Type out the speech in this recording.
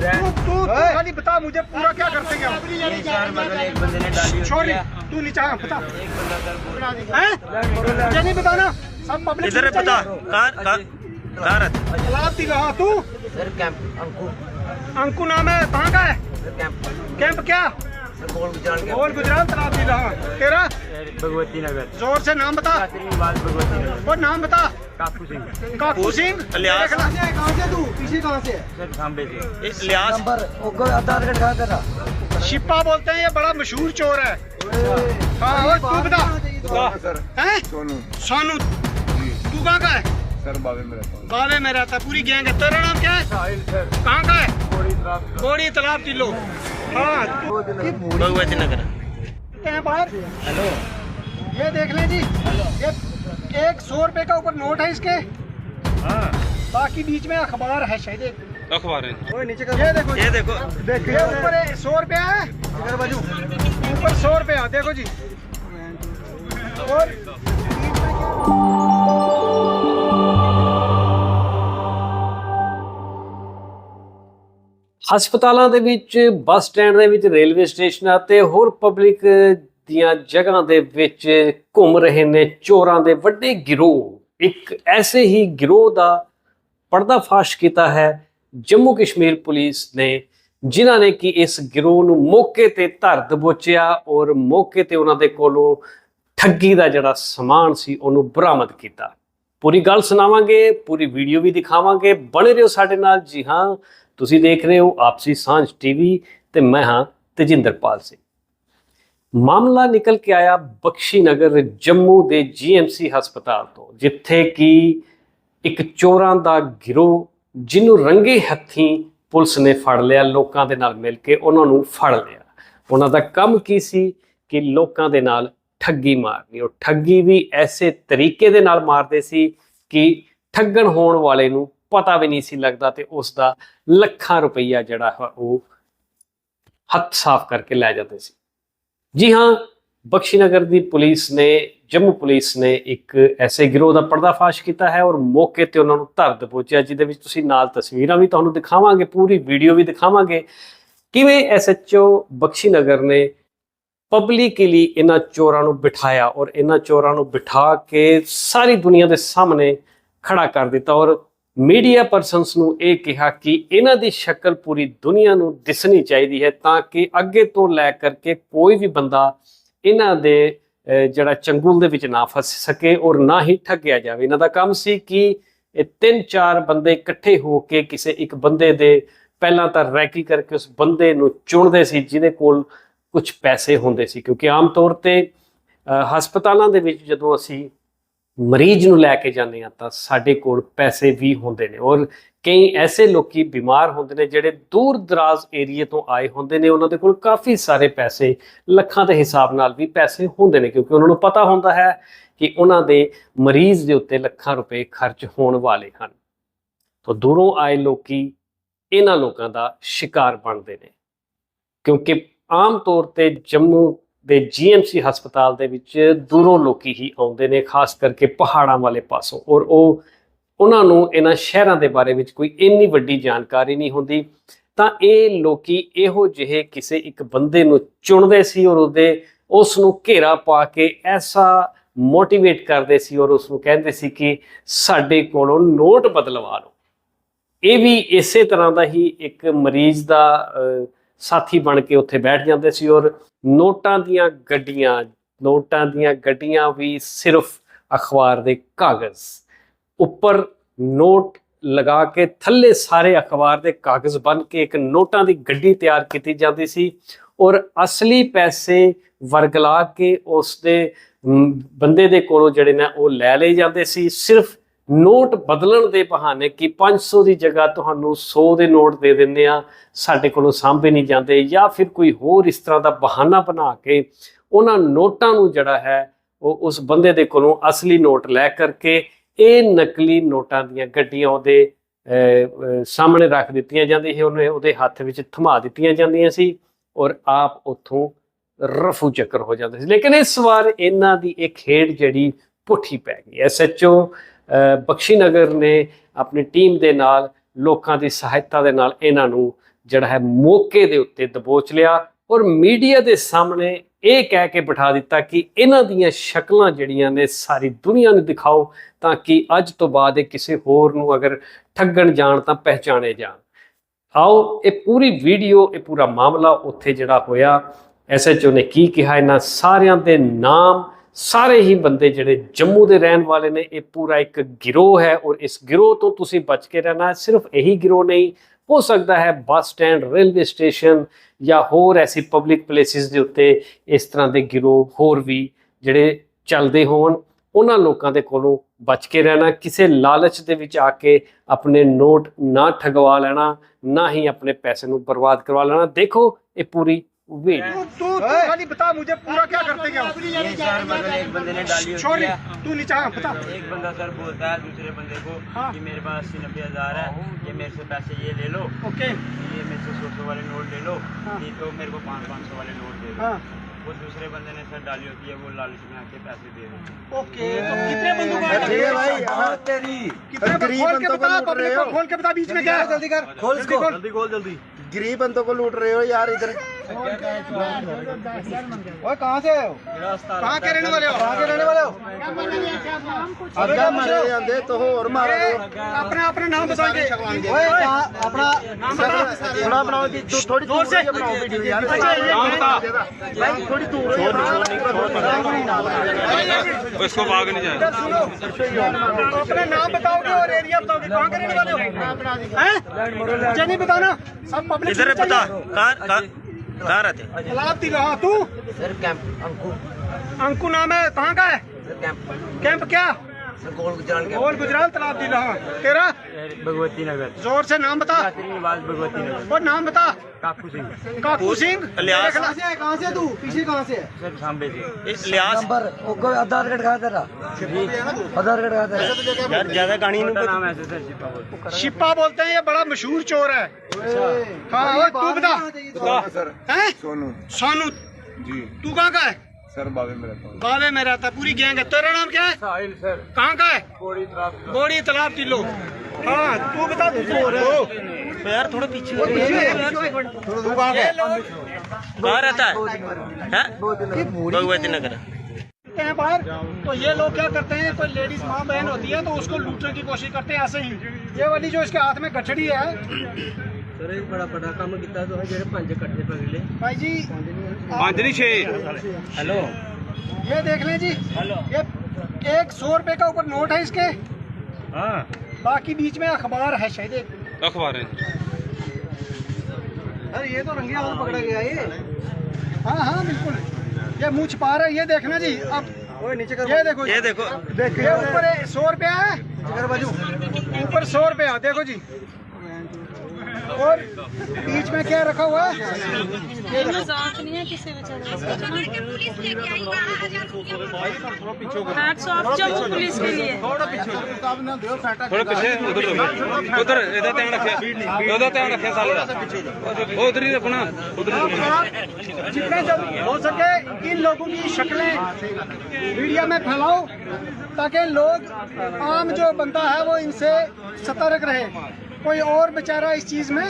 रहा है बता मुझे पूरा क्या करते तू बताना। सब पब्लिक इधर बता हाँ, तू। Sir camp Anku. अंकु नाम है कहाँ का है? कैंप क्या? बोल गुजरात हाँ। तेरा? भगवती नगर। ज़ोर से नाम बता। भगवती नगर। और नाम बता। काकू सिंह काकू सिंह इलियास। कहाँ से तू? पीछे कहाँ से? सर खांबे से ये लिहाज। आधार कार्ड कहाँ तेरा शिप्पा बोलते हैं ये बड़ा मशहूर चोर है। हाँ तू बता सोनू। सोनू तू कहाँ का है? सर बाबे में रहता हूँ। बावे में रहता है पूरी गैंग है। तेरा नाम क्या है? साहिल सर। कहाँ का है? गोड़ी तालाब किलो हाँ भगवती नगर। हैं बाहर? हेलो। ये देख लें जी। ये एक सौ रुपए का ऊपर नोट है इसके बाकी बीच में अखबार है शायद एक। अखबार है नीचे का ये देखो ये देखो ये ऊपर है सौ रुपया है बाजू ऊपर सौ रुपया देखो जी और ਹਸਪਤਾਲਾਂ ਦੇ ਵਿੱਚ ਬੱਸ ਸਟੈਂਡ ਦੇ ਵਿੱਚ ਰੇਲਵੇ ਸਟੇਸ਼ਨਾਂ ਤੇ ਹੋਰ ਪਬਲਿਕ ਦੀਆਂ ਜਗ੍ਹਾ ਦੇ ਵਿੱਚ ਘੁੰਮ ਰਹੇ ਨੇ, ਚੋਰਾਂ ਦੇ ਵੱਡੇ ਗਿਰੋਹ। ਇੱਕ ਐਸੇ ਹੀ ਗਿਰੋਹ ਦਾ ਪਰਦਾਫਾਸ਼ ਕੀਤਾ ਹੈ, ਜੰਮੂ ਕਸ਼ਮੀਰ ਪੁਲਿਸ ਨੇ, ਜਿਨ੍ਹਾਂ ਨੇ ਕਿ ਇਸ ਗਿਰੋਹ ਨੂੰ ਮੌਕੇ ਤੇ ਧਰ ਦਬੋਚਿਆ ਔਰ ਮੌਕੇ ਤੇ ਉਹਨਾਂ ਦੇ ਕੋਲੋਂ ਠੱਗੀ ਦਾ ਜਿਹੜਾ ਸਮਾਨ ਸੀ, ਉਹਨੂੰ ਬਰਾਮਦ ਕੀਤਾ। ਪੂਰੀ ਗੱਲ ਸੁਣਾਵਾਂਗੇ, ਪੂਰੀ ਵੀਡੀਓ ਵੀ ਦਿਖਾਵਾਂਗੇ। ਬਣੇ ਰਹੋ ਸਾਡੇ ਨਾਲ। ਜੀ ਹਾਂ, ਤੁਸੀਂ ਦੇਖ ਰਹੇ ਹੋ ਆਪਸੀ ਸਾਂਝ ਟੀਵੀ ਤੇ ਮੈਂ ਹਾਂ ਤੇਜਿੰਦਰਪਾਲ ਸਿੰਘ। ਮਾਮਲਾ ਨਿਕਲ ਕੇ ਆਇਆ ਬਖਸ਼ੀ ਨਗਰ ਜੰਮੂ ਦੇ ਜੀਐਮਸੀ ਹਸਪਤਾਲ ਤੋਂ, ਜਿੱਥੇ ਕਿ ਇੱਕ ਚੋਰਾਂ ਦਾ ਗਿਰੋਹ ਜਿਹਨੂੰ ਰੰਗੇ ਹੱਥੀਂ ਪੁਲਿਸ ਨੇ ਫੜ ਲਿਆ, ਲੋਕਾਂ ਦੇ ਨਾਲ ਮਿਲ ਕੇ ਉਹਨਾਂ ਨੂੰ ਫੜ ਲਿਆ। ਉਹਨਾਂ ਦਾ ਕੰਮ ਕੀ ਸੀ ਕਿ ਲੋਕਾਂ ਦੇ ਨਾਲ ਠੱਗੀ ਮਾਰਨੀ, ਉਹ ਠੱਗੀ ਵੀ ਐਸੇ ਤਰੀਕੇ ਦੇ ਨਾਲ ਮਾਰਦੇ ਸੀ ਕਿ ਠੱਗਣ ਹੋਣ ਵਾਲੇ ਨੂੰ ਪਤਾ ਵੀ ਨਹੀਂ ਸੀ ਲੱਗਦਾ ਤੇ ਉਸ ਦਾ ਲੱਖਾਂ ਰੁਪਈਆ ਜਿਹੜਾ ਹੈ ਉਹ ਹੱਥ ਸਾਫ਼ ਕਰਕੇ ਲੈ ਜਾਂਦੇ ਸੀ। ਜੀ ਹਾਂ, ਬਖਸ਼ੀਨਗਰ ਦੀ ਪੁਲਿਸ ਨੇ, ਜੰਮੂ ਪੁਲਿਸ ਨੇ ਇੱਕ ਐਸੇ ਗਿਰੋਹ ਦਾ ਪਰਦਾਫਾਸ਼ ਕੀਤਾ ਹੈ ਔਰ ਮੌਕੇ ਤੇ ਉਹਨਾਂ ਨੂੰ ਧਰ ਦਬੋਚਿਆ ਜਿਹਦੇ ਵਿੱਚ ਤੁਸੀਂ ਨਾਲ ਤਸਵੀਰਾਂ ਵੀ ਤੁਹਾਨੂੰ ਦਿਖਾਵਾਂਗੇ, ਪੂਰੀ ਵੀਡੀਓ ਵੀ ਦਿਖਾਵਾਂਗੇ। ਕਿਵੇਂ ਐਸਐਚਓ ਬਖਸ਼ੀਨਗਰ ਨੇ ਪਬਲਿਕਲੀ ਇਹਨਾਂ ਚੋਰਾਂ ਨੂੰ ਬਿਠਾਇਆ ਔਰ ਇਹਨਾਂ ਚੋਰਾਂ ਨੂੰ ਬਿਠਾ ਕੇ ਸਾਰੀ ਦੁਨੀਆ ਦੇ ਸਾਹਮਣੇ ਖੜਾ ਕਰ ਦਿੱਤਾ ਔਰ ਮੀਡੀਆ ਪਰਸਨਸ ਨੂੰ ਇਹ ਕਿਹਾ ਕਿ ਇਹਨਾਂ ਦੀ ਸ਼ਕਲ ਪੂਰੀ ਦੁਨੀਆ ਨੂੰ ਦਿਸਣੀ ਚਾਹੀਦੀ ਹੈ ਤਾਂ ਕਿ ਅੱਗੇ ਤੋਂ ਲੈ ਕਰਕੇ ਕੋਈ ਵੀ ਬੰਦਾ ਇਹਨਾਂ ਦੇ ਜਿਹੜਾ ਚੰਗੂਲ ਦੇ ਵਿੱਚ ਨਾ ਫਸ ਸਕੇ ਔਰ ਨਾ ਹੀ ਠੱਗਿਆ ਜਾਵੇ। ਇਹਨਾਂ ਦਾ ਕੰਮ ਸੀ ਕਿ ਇਹ ਤਿੰਨ ਚਾਰ ਬੰਦੇ ਇਕੱਠੇ ਹੋ ਕੇ ਕਿਸੇ ਇੱਕ ਬੰਦੇ ਦੇ ਪਹਿਲਾਂ ਤਾਂ ਰੈਕੀ ਕਰਕੇ ਉਸ ਬੰਦੇ ਨੂੰ ਚੁਣਦੇ ਸੀ, ਜਿਹਦੇ ਕੋਲ ਕੁਝ ਪੈਸੇ ਹੁੰਦੇ ਸੀ। ਕਿਉਂਕਿ ਆਮ ਤੌਰ ਤੇ ਹਸਪਤਾਲਾਂ ਦੇ ਵਿੱਚ ਜਦੋਂ ਅਸੀਂ ਮਰੀਜ਼ ਨੂੰ ਲੈ ਕੇ ਜਾਂਦੇ ਆ ਤਾਂ ਸਾਡੇ ਕੋਲ ਪੈਸੇ ਵੀ ਹੁੰਦੇ ਨੇ ਔਰ ਕਈ ਐਸੇ ਲੋਕੀ ਬਿਮਾਰ ਹੁੰਦੇ ਨੇ ਜਿਹੜੇ ਦੂਰ ਦਰਾਜ਼ ਏਰੀਏ ਤੋਂ ਆਏ ਹੁੰਦੇ ਨੇ, ਉਹਨਾਂ ਦੇ ਕੋਲ ਕਾਫੀ ਸਾਰੇ ਪੈਸੇ, ਲੱਖਾਂ ਦੇ ਹਿਸਾਬ ਨਾਲ ਵੀ ਪੈਸੇ ਹੁੰਦੇ ਨੇ ਕਿਉਂਕਿ ਉਹਨਾਂ ਨੂੰ ਪਤਾ ਹੁੰਦਾ ਹੈ ਕਿ ਉਹਨਾਂ ਦੇ ਮਰੀਜ਼ ਦੇ ਉੱਤੇ ਲੱਖਾਂ ਰੁਪਏ ਖਰਚ ਹੋਣ ਵਾਲੇ ਹਨ। ਤਾਂ ਦੂਰੋਂ ਆਏ ਲੋਕੀ ਇਹਨਾਂ ਲੋਕਾਂ ਦਾ ਸ਼ਿਕਾਰ ਬਣਦੇ ਨੇ ਕਿਉਂਕਿ ਆਮ ਤੌਰ ਤੇ ਜੰਮੂ ਦੇ ਜੀਐਮਸੀ ਹਸਪਤਾਲ ਦੇ ਵਿੱਚ ਦੂਰੋਂ ਲੋਕੀ ਹੀ ਆਉਂਦੇ ਨੇ, ਖਾਸ ਕਰਕੇ ਪਹਾੜਾਂ ਵਾਲੇ ਪਾਸੋਂ। ਔਰ ਉਹ, ਉਹਨਾਂ ਨੂੰ ਇਹਨਾਂ ਸ਼ਹਿਰਾਂ ਦੇ ਬਾਰੇ ਵਿੱਚ ਕੋਈ ਇੰਨੀ ਵੱਡੀ ਜਾਣਕਾਰੀ ਨਹੀਂ ਹੁੰਦੀ। ਤਾਂ ਇਹ ਲੋਕੀ ਇਹੋ ਜਿਹੇ ਕਿਸੇ ਇੱਕ ਬੰਦੇ ਨੂੰ ਚੁਣਦੇ ਸੀ ਔਰ ਉਹਦੇ, ਉਸ ਨੂੰ ਘੇਰਾ ਪਾ ਕੇ ਐਸਾ ਮੋਟੀਵੇਟ ਕਰਦੇ ਸੀ ਔਰ ਉਸ ਨੂੰ ਕਹਿੰਦੇ ਸੀ ਕਿ ਸਾਡੇ ਕੋਲੋਂ ਨੋਟ ਬਦਲਵਾ ਲਓ। ਇਹ ਵੀ ਇਸੇ ਤਰ੍ਹਾਂ ਦਾ ਹੀ ਇੱਕ ਮਰੀਜ਼ ਦਾ ਸਾਥੀ ਬਣ ਕੇ ਉੱਥੇ ਬੈਠ ਜਾਂਦੇ ਸੀ ਔਰ ਨੋਟਾਂ ਦੀਆਂ ਗੱਡੀਆਂ, ਨੋਟਾਂ ਦੀਆਂ ਗੱਡੀਆਂ ਵੀ ਸਿਰਫ ਅਖਬਾਰ ਦੇ ਕਾਗਜ਼ ਉੱਪਰ ਨੋਟ ਲਗਾ ਕੇ ਥੱਲੇ ਸਾਰੇ ਅਖਬਾਰ ਦੇ ਕਾਗਜ਼ ਬਣ ਕੇ ਇੱਕ ਨੋਟਾਂ ਦੀ ਗੱਡੀ ਤਿਆਰ ਕੀਤੀ ਜਾਂਦੀ ਸੀ ਔਰ ਅਸਲੀ ਪੈਸੇ ਵਰਗਲਾ ਕੇ ਉਸ ਦੇ ਬੰਦੇ ਦੇ ਕੋਲੋਂ ਜਿਹੜੇ ਨੇ ਉਹ ਲੈ ਲਏ ਜਾਂਦੇ ਸੀ, ਸਿਰਫ ਨੋਟ ਬਦਲਣ ਦੇ ਬਹਾਨੇ ਕਿ 500 ਦੀ ਜਗ੍ਹਾ ਤੁਹਾਨੂੰ 100 ਦੇ ਨੋਟ ਦੇ ਦਿੰਦੇ ਆ ਸਾਡੇ ਕੋਲੋਂ ਸਾਂਭੇ ਨਹੀਂ ਜਾਂਦੇ ਜਾਂ ਫਿਰ ਕੋਈ ਹੋਰ ਇਸ ਤਰ੍ਹਾਂ ਦਾ ਬਹਾਨਾ ਬਣਾ ਕੇ ਉਹਨਾਂ ਨੋਟਾਂ ਨੂੰ ਜਿਹੜਾ ਹੈ ਉਹ ਉਸ ਬੰਦੇ ਦੇ ਕੋਲੋਂ ਅਸਲੀ ਨੋਟ ਲੈ ਕਰਕੇ ਇਹ ਨਕਲੀ ਨੋਟਾਂ ਦੀਆਂ ਗੱਡੀਆਂ ਉਹਦੇ ਸਾਹਮਣੇ ਰੱਖ ਦਿੱਤੀਆਂ ਜਾਂਦੀਆਂ ਸੀ, ਉਹਨੇ ਉਹਦੇ ਹੱਥ ਵਿੱਚ ਥਮਾ ਦਿੱਤੀਆਂ ਜਾਂਦੀਆਂ ਸੀ ਔਰ ਆਪ ਉੱਥੋਂ ਰਫੂ ਚੱਕਰ ਹੋ ਜਾਂਦੇ ਸੀ। ਲੇਕਿਨ ਇਸ ਵਾਰ ਇਹਨਾਂ ਦੀ ਇਹ ਖੇਡ ਜਿਹੜੀ ਪੁੱਠੀ ਪੈ ਗਈ। ਐਸਐਚਓ ਬਖਸ਼ੀਨਗਰ ਨੇ ਆਪਣੀ ਟੀਮ ਦੇ ਨਾਲ ਲੋਕਾਂ ਦੀ ਸਹਾਇਤਾ ਦੇ ਨਾਲ ਇਹਨਾਂ ਨੂੰ ਜਿਹੜਾ ਹੈ ਮੌਕੇ ਦੇ ਉੱਤੇ ਦਬੋਚ ਲਿਆ ਔਰ ਮੀਡੀਆ ਦੇ ਸਾਹਮਣੇ ਇਹ ਕਹਿ ਕੇ ਬਿਠਾ ਦਿੱਤਾ ਕਿ ਇਹਨਾਂ ਦੀਆਂ ਸ਼ਕਲਾਂ ਜਿਹੜੀਆਂ ਨੇ ਸਾਰੀ ਦੁਨੀਆ ਨੂੰ ਦਿਖਾਓ ਤਾਂ ਕਿ ਅੱਜ ਤੋਂ ਬਾਅਦ ਇਹ ਕਿਸੇ ਹੋਰ ਨੂੰ ਅਗਰ ਠੱਗਣ ਜਾਣ ਤਾਂ ਪਹਿਚਾਣੇ ਜਾਣ। ਆਓ, ਇਹ ਪੂਰੀ ਵੀਡੀਓ, ਇਹ ਪੂਰਾ ਮਾਮਲਾ ਉੱਥੇ ਜਿਹੜਾ ਹੋਇਆ ਐਸਐਚਓ ਨੇ ਕੀ ਕਿਹਾ, ਇਹਨਾਂ ਸਾਰਿਆਂ ਦੇ ਨਾਮ ਸਾਰੇ ਹੀ ਬੰਦੇ ਜਿਹੜੇ ਜੰਮੂ ਦੇ ਰਹਿਣ ਵਾਲੇ ਨੇ, ਇਹ ਪੂਰਾ ਇੱਕ ਗਿਰੋਹ ਹੈ ਔਰ ਇਸ ਗਿਰੋਹ ਤੋਂ ਤੁਸੀਂ ਬਚ ਕੇ ਰਹਿਣਾ ਸਿਰਫ ਇਹੀ ਗਿਰੋਹ ਨਹੀਂ, ਹੋ ਸਕਦਾ ਹੈ ਬੱਸ ਸਟੈਂਡ, ਰੇਲਵੇ ਸਟੇਸ਼ਨ ਜਾਂ ਹੋਰ ਐਸੀ ਪਬਲਿਕ ਪਲੇਸਿਸ ਦੇ ਉੱਤੇ ਇਸ ਤਰ੍ਹਾਂ ਦੇ ਗਿਰੋਹ ਹੋਰ ਵੀ ਜਿਹੜੇ ਚੱਲਦੇ ਹੋਣ, ਉਹਨਾਂ ਲੋਕਾਂ ਦੇ ਕੋਲੋਂ ਬਚ ਕੇ ਰਹਿਣਾ, ਕਿਸੇ ਲਾਲਚ ਦੇ ਵਿੱਚ ਆ ਕੇ ਆਪਣੇ ਨੋਟ ਨਾ ਠਗਵਾ ਲੈਣਾ, ਨਾ ਹੀ ਆਪਣੇ ਪੈਸੇ ਨੂੰ ਬਰਬਾਦ ਕਰਵਾ ਲੈਣਾ। ਦੇਖੋ, ਇਹ ਪੂਰੀ वेट तू तू खाली बता मुझे पूरा क्या करते क्या एक बंदे ने डाली तू हाँ, बता। एक बंदा सर बोलता है दूसरे बंदे को हाँ। कि मेरे पास अस्सी नब्बे हज़ार है ये मेरे से पैसे ये ले लो। ओके। ये मेरे से सौ सौ वाले नोट ले लो। हाँ। ये तो मेरे को पाँच पाँच सौ वाले नोट दे दो। वो दूसरे बंदे ने सर डाली होती है वो लालच में आके पैसे दे रहे ओके तो कितने खोल के बता बीच में क्या जल्दी कर खोल जल्दी खोल जल्दी। गरीब बंदों को लूट रहे हो यार इधर। ओए कहाँ से आए हो कहाँ के रहने वाले हो कहाँ के रहने वाले हो अगर मरे आंदे तो हो और मारो अपना अपना नाम बताएँगे ओए अपना थोड़ा बनाओ जी थोड़ी दूर से बनाओ वीडियो यार नाम बता भाई थोड़ी दूर हो इसको भाग नहीं जाए अपना नाम बताओगे और एरिया बताओगे कहाँ के रहने वाले हो हैं नहीं बताना सब पब्लिक इधर बता कहाँ कहाँ कहाँ रहते तालाब दी रहा तू सर कैंप अंकु अंकु नाम है कहाँ का है सर कैंप कैंप क्या सर गोल गुजराल गोल गुजराल तालाब दी रहा तेरा भगवती नगर। ज़ोर से नाम बता। निवास भगवती नगर। वो नाम बता। काकू सिंह। काकू सिंह? इलियास। कहाँ से है? कहाँ से तू? पीछे कहाँ से है? सर सांबे से। इस लिहाज आधार कार्ड कहा तेरा आधार कार्ड कहा तेरा यार ज़्यादा कहानी उनका नाम ऐसे सर शिप्पा बोलते हैं ये बड़ा मशहूर चोर है। हाँ तू बता सोनू। सोनू। जी। तू कहाँ का है? सर बाबे में रहता हूँ। बावे में रहता है पूरी गैंग है। तेरा नाम क्या है? साहिल सर। कहाँ का है? कोड़ी तलाब बोड़ी तालाब किलो हाँ तू बता तू है। तो यार थोड़ा पीछे तू कहाँ का है कहाँ रहता है? हैं? भगवती नगर हैं बाहर तो ये लोग क्या करते हैं कोई लेडीज़ माँ बहन होती है तो उसको लूटने की कोशिश करते हैं ऐसे ही। ये वाली जो इसके हाथ में गठड़ी है सर एक बड़ा बड़ा काम किया तो जेरे पंज कट्ठे पकड़ भाई जी पाँच नहीं छः हेलो ये देख लें जी ये एक सौ रुपए का ऊपर नोट है इसके हाँ बाकी बीच में अखबार है शायद एक अखबार है अरे ये तो रंगे हाथ पकड़ा गया ये हाँ हाँ बिल्कुल ये मुँह छुपा रहा है ये देखना जी अब नीचे कर ये देखो ये देखो ये ऊपर सौ रुपया है ऊपर सौ रुपया देखो जी और बीच में क्या रखा हुआ है? ये मज़ाक नहीं है किसी बेचारे हैट्स ऑफ़ जम्मू पुलिस के लिए। थोड़ा पीछे उधर उधर इधर ध्यान रखे उधर ध्यान रखे साले का। उधर ही रखना उधर जितने जल्द हो सके इन लोगों की शक्लें मीडिया में फैलाओ ताकि लोग आम जो बंदा है वो इनसे सतर्क रहे। कोई और बेचारा इस चीज में